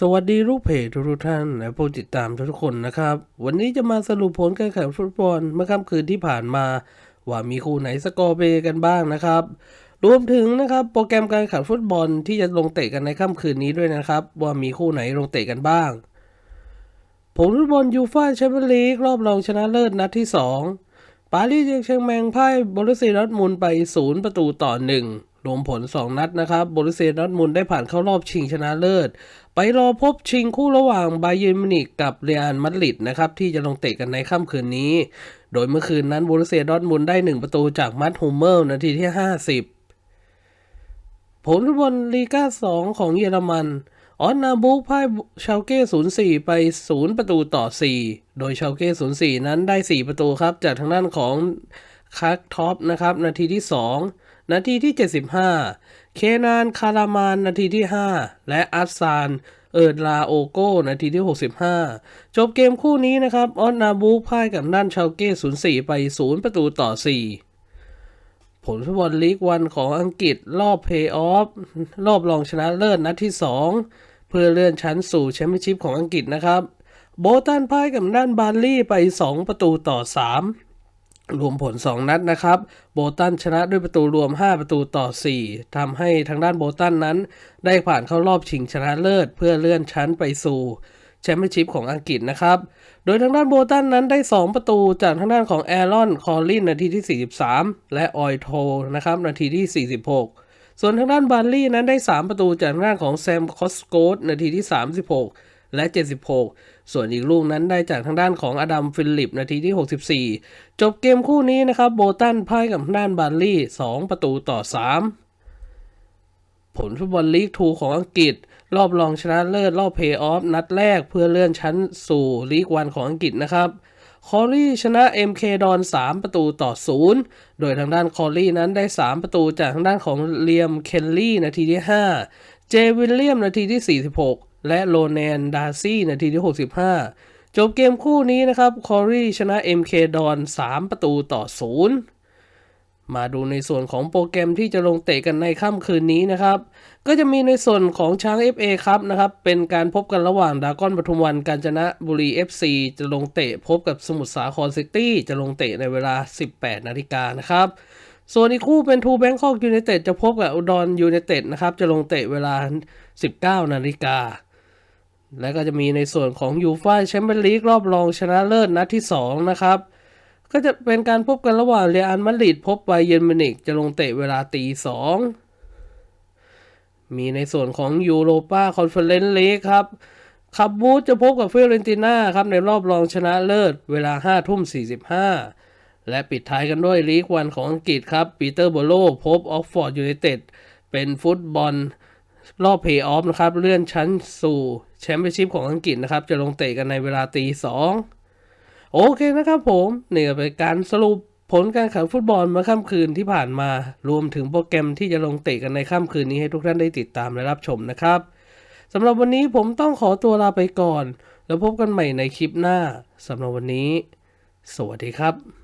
สวัสดีลูกเพจทุกท่านและผู้ติดตามทุกคนนะครับ วันนี้จะมาสรุปผลการแข่งฟุตบอลเมื่อค่ำคืนที่ผ่านมา ว่ามีคู่ไหนสกอร์เบกันบ้างนะครับ รวมถึงนะครับโปรแกรมการแข่งฟุตบอลที่จะลงเตะกันในค่ำคืนนี้ด้วยนะครับ ว่ามีคู่ไหนลงเตะกันบ้าง ผลฟุตบอลยูฟ่าแชมเปี้ยนลีกรอบรองชนะเลิศนัดที่ 2 ปารีสแชงแมงพ่ายบรุสเซียดอทมุนด์ไป 0 ประตูต่อ 1 รวมผล 2 นัดนะครับบรุเซียดอร์ทมุนได้ผ่านเข้ารอบชิงชนะเลิศ ไปรอพบชิงคู่ระหว่างบาเยิร์นมิวนิกกับเรอัลมาดริดนะครับที่จะลงเตะกันในค่ำคืนนี้ โดยเมื่อคืนนั้นบรุเซียดอร์ทมุนด์ได้ 1 ประตูจากมัตฮูเมลนาทีที่ 50 ผลฟุตบอลลีกา2 ของเยอรมันออนนาบุกพ่ายชาวเก้0-4 ไป 0 ประตูต่อ 4 โดยชาวเก้0-4 นั้นได้ 4 ประตูครับจากทางด้านของ คักท็อปนะครับนาทีที่ 2 นาทีที่ 75 เคนานคารามานนาทีที่ 5 และอัสซานเอิร์ดลาโอโก้นาทีที่ 65 จบเกมคู่นี้นะครับ ออนนาบุกพ่ายกับด้านชาวเก้0-4 ไป 0 ประตูต่อ 4 ผลฟุตบอลลีกวันของอังกฤษรอบเพย์ออฟรอบรองชนะเลิศนัดที่ 2 เพื่อเลื่อนชั้นสู่แชมเปี้ยนชิพของอังกฤษนะครับ โบตันพ่ายกับด้านบาร์ลี่ไป 2 ประตูต่อ 3 รวมผล 2 นัดนะครับ โบตันชนะด้วยประตูรวม 5 ประตูต่อ 4ทำให้ทางด้านโบตันนั้น ได้ผ่านเข้ารอบชิงชนะเลิศ เพื่อเลื่อนชั้นไปสู่แชมเปี้ยนชิพของอังกฤษนะครับ โดยทางด้านโบตันนั้นได้ 2 ประตูจากทางด้านของแอรอน คอลลิน นาทีที่ 43 และออยโทนะครับ นาทีที่ 46 ส่วนทางด้านบาร์ลี่นั้นได้ 3 ประตูจากทางด้านของแซม คอสโกตนาทีที่ 36 และ 76 ส่วนอีกลูกนั้นได้จากทางด้านของอดัมฟิลิปนาทีที่ 64 จบเกมคู่นี้นะครับโบตันพ่ายกับทางด้านบาร์ลี่ 2 ประตูต่อ 3 ผลฟุตบอลลีกทูของอังกฤษ รอบรองชนะเลิศรอบเพย์ออฟนัดแรกเพื่อเลื่อนชั้นสู่ลีกวันของอังกฤษนะครับคอรี่ชนะ MK ดอน 3 ประตูต่อ 0 โดยทางด้านคอรี่นั้นได้ 3 ประตูจากทางด้านของเลียม เคนลี่ นาทีที่ 5 เจวิลเลียม นาทีที่ 46 และโลแนนดาซี่นาทีที่ 65 จบเกมคู่นี้นะครับ คอรี่ชนะ MK ดอน 3 ประตูต่อ 0 มาดูในส่วนของโปรแกรมที่จะลงเตะกันในค่ำคืนนี้นะครับ ก็จะมีในส่วนของช้าง FA ครับนะครับ เป็นการพบกันระหว่างดากอนปทุมวันกาญจนบุรี FC จะลงเตะพบกับสมุทรสาครซิตี้จะลงเตะในเวลา 18 นาฬิกานะครับส่วนอีกคู่เป็นทูแบงคอกยู n นเต็ดจะพบกับอุดรยู n นเต็ดนะครับ จะลงเตะเวลา 19 นาฬิกา และก็จะมีในส่วนของยูฟ่าแชมเปี้ยนลีกรอบรองชนะเลิศนัดที่ 2 นะครับ ก็จะเป็นการพบกันระหว่างเรอัลมาดริดพบไบเยนมินิกจะลงเตะเวลาตีสองมีในส่วนของยูโรปาคอนเฟอเรนซ์ลีกครับคับบูธจะพบกับเฟรนติน่าครับในรอบรองชนะเลิศเวลา5ทุ่ม 45 และปิดท้ายกันด้วยลีกวันของอังกฤษครับปีเตอร์โบโลพบออกฟอร์ดยูไนเต็ดเป็นฟุตบอล รอบเพย์ออฟนะครับ เลื่อนชั้นสู่แชมเปี้ยนชิพของอังกฤษนะครับ จะลงเตะกันในเวลาตีสองโอเคนะครับผมเนี่ยเป็นการสรุปผลการแข่งฟุตบอลเมื่อค่ำคืนที่ผ่านมา รวมถึงโปรแกรมที่จะลงเตะกันในค่ำคืนนี้ให้ทุกท่านได้ติดตามและรับชมนะครับสำหรับวันนี้ผมต้องขอตัวลาไปก่อน แล้วพบกันใหม่ในคลิปหน้าสำหรับวันนี้ สวัสดีครับ